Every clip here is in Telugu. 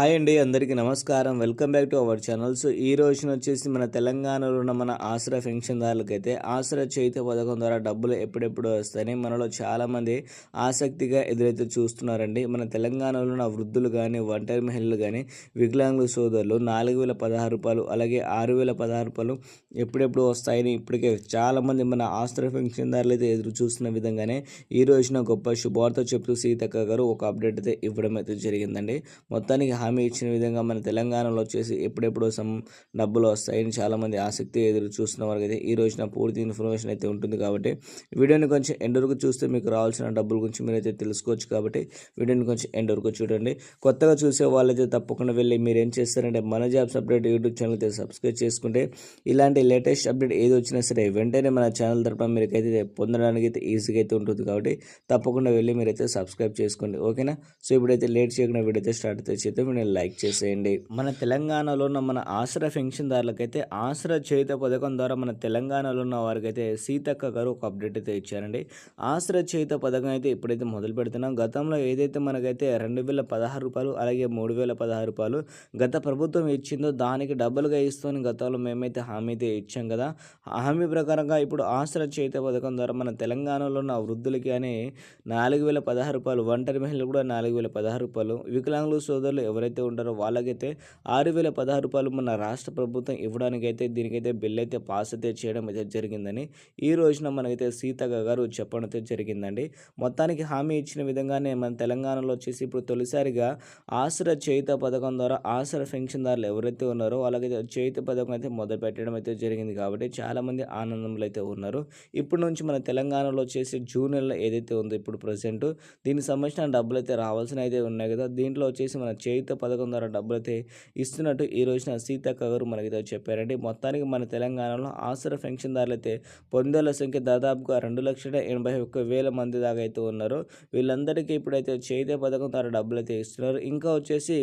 హాయ్ అండి అందరికీ నమస్కారం. Welcome back to our channel. So ఈ రోజున వచ్చేసి మన తెలంగాణలో ఉన్న మన ఆసరా పెన్షన్దారులకైతే ఆసరా చేతి పథకం ద్వారా డబ్బులు ఎప్పుడెప్పుడు వస్తాయని మనలో చాలామంది ఆసక్తిగా ఎదురైతే చూస్తున్నారండి. మన తెలంగాణలో ఉన్న వృద్ధులు కానీ ఒంటరి మహిళలు కానీ వికలాంగుల సోదరులు నాలుగు వేల పదహారు రూపాయలు అలాగే ఆరు వేల పదహారు రూపాయలు ఎప్పుడెప్పుడు వస్తాయని ఇప్పటికే చాలామంది మన ఆసరా పెన్షన్దారులు అయితే ఎదురు చూస్తున్న విధంగానే ఈ రోజున గొప్ప శుభార్త చెప్తూ సీతక్క గారు ఒక అప్డేట్ అయితే ఇవ్వడం అయితే జరిగిందండి. మొత్తానికి హామీ ఇచ్చిన విధంగా మన తెలంగాణలో వచ్చేసి ఎప్పుడెప్పుడు సమ్ డబ్బులు వస్తాయని చాలామంది ఆసక్తి ఎదురు చూస్తున్న వారికి అయితే ఈ రోజున పూర్తి ఇన్ఫర్మేషన్ అయితే ఉంటుంది కాబట్టి వీడియోని కొంచెం ఎండ్ వరకు చూస్తే మీకు రావాల్సిన డబ్బుల గురించి మీరైతే తెలుసుకోవచ్చు కాబట్టి వీడియోని కొంచెం ఎండ్ వరకు చూడండి. కొత్తగా చూసే వాళ్ళైతే తప్పకుండా వెళ్ళి మీరు ఏం చేస్తారంటే మన జాబ్స్ అప్డేట్ యూట్యూబ్ ఛానల్ అయితే సబ్స్క్రైబ్ చేసుకుంటే ఇలాంటి లేటెస్ట్ అప్డేట్ ఏది వచ్చినా సరే వెంటనే మన ఛానల్ తరపున మీరైతే పొందడానికి అయితే ఈజీగా అయితే ఉంటుంది కాబట్టి తప్పకుండా వెళ్ళి మీరైతే సబ్స్క్రైబ్ చేసుకోండి. ఓకేనా? సో ఇప్పుడైతే లేట్ చేయకుండా వీడియో అయితే స్టార్ట్ అయితే చేద్దాం. వీడియోని లైక్ చేసేయండి. మన తెలంగాణలో ఉన్న మన ఆసరా పెన్షన్దారులకైతే ఆసరా చేత పథకం ద్వారా మన తెలంగాణలో ఉన్న వారికైతే సీతక్క గారు ఒక అప్డేట్ అయితే ఇచ్చారండి. ఆసరా చేత పథకం అయితే ఇప్పుడైతే మొదలు పెడుతున్నాం. గతంలో ఏదైతే మనకైతే రెండు వేల పదహారు రూపాయలు అలాగే మూడు వేల పదహారు రూపాయలు గత ప్రభుత్వం ఇచ్చిందో దానికి డబ్బులుగా ఇస్తూనే గతంలో మేమైతే హామీ అయితే ఇచ్చాం కదా. ఆ హామీ ప్రకారంగా ఇప్పుడు ఆసరా చేత పథకం ద్వారా మన తెలంగాణలో ఉన్న వృద్ధులకి కానీ నాలుగు వేల పదహారు రూపాయలు ఒంటరి మహిళలు కూడా నాలుగు వేల పదహారు రూపాయలు వికలాంగులు సోదరులు ఎవరైతే ఉంటారో వాళ్ళకైతే ఆరు వేల పదహారు రూపాయలు మన రాష్ట్ర ప్రభుత్వం ఇవ్వడానికైతే దీనికైతే బిల్ అయితే పాస్ అయితే చేయడం అయితే జరిగిందని ఈ రోజున మనకైతే సీతక్క గారు చెప్పడం అయితే జరిగిందండి. మొత్తానికి హామీ ఇచ్చిన విధంగానే మన తెలంగాణలో వచ్చేసి ఇప్పుడు తొలిసారిగా ఆసరా చేయుత పథకం ద్వారా ఆసరా పెన్షన్దారులు ఎవరైతే ఉన్నారో వాళ్ళకైతే చేయుత పథకం అయితే మొదలు పెట్టడం అయితే జరిగింది కాబట్టి చాలామంది ఆనందంలో అయితే ఉన్నారు. ఇప్పటి నుంచి మన తెలంగాణలో వచ్చేసి జూన్ నెలలో ఏదైతే ఉందో ఇప్పుడు ప్రజెంట్ దీనికి సంబంధించిన డబ్బులు అయితే రావాల్సిన అయితే ఉన్నాయి కదా దీంట్లో వచ్చేసి మన చేయుత పథకం ద్వారా డబ్బులు అయితే ఇస్తున్నట్టు ఈ రోజున సీతక్క గారు మనకైతే చెప్పారండి. మొత్తానికి మన తెలంగాణలో ఆసరా పెన్షన్దారులు అయితే పొందేల సంఖ్య దాదాపుగా రెండు లక్షల ఎనభై ఒక్క వేల మంది దాకా అయితే ఉన్నారు. వీళ్ళందరికీ ఇప్పుడైతే చేతే పథకం ద్వారా డబ్బులు అయితే ఇస్తున్నారు. ఇంకా వచ్చేసి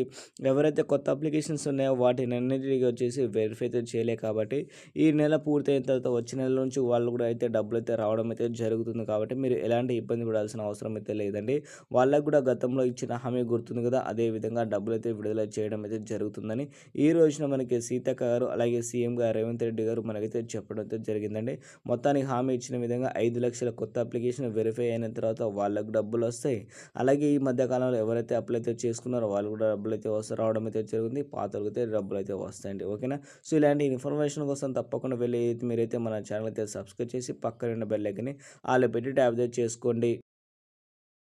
ఎవరైతే కొత్త అప్లికేషన్స్ ఉన్నాయో వాటిని అన్నిటికీ వచ్చేసి వెరిఫై అయితే చేయలే కాబట్టి ఈ నెల పూర్తయిన తర్వాత వచ్చే నెల నుంచి వాళ్ళు కూడా అయితే డబ్బులు అయితే రావడం అయితే జరుగుతుంది కాబట్టి మీరు ఎలాంటి ఇబ్బంది పడాల్సిన అవసరం అయితే లేదండి. వాళ్ళకు కూడా గతంలో ఇచ్చిన హామీ గుర్తుంది కదా అదే విధంగా డబ్బులు అయితే విడుదల చేయడం అయితే జరుగుతుందని ఈ రోజున మనకి సీతక్క గారు అలాగే సీఎం గారు రేవంత్ రెడ్డి గారు మనకైతే చెప్పడం అయితే జరిగిందండి. మొత్తానికి హామీ ఇచ్చిన విధంగా ఐదు లక్షల కొత్త అప్లికేషన్ వెరిఫై అయిన తర్వాత వాళ్ళకు డబ్బులు వస్తాయి. అలాగే ఈ మధ్య కాలంలో ఎవరైతే అప్లై అయితే చేసుకున్నారో వాళ్ళు కూడా డబ్బులు అయితే వస్తాయి రావడం అయితే జరుగుతుంది పాతలకు అయితే డబ్బులు అయితే వస్తాయండి. ఓకేనా? సో ఇలాంటి ఇన్ఫర్మేషన్ కోసం తప్పకుండా వెళ్ళి మీరైతే మన ఛానల్ అయితే సబ్స్క్రైబ్ చేసి పక్కన ఉన్న బెల్ ఐకని వాళ్ళు పెట్టి ట్యాప్ అయితే చేసుకోండి.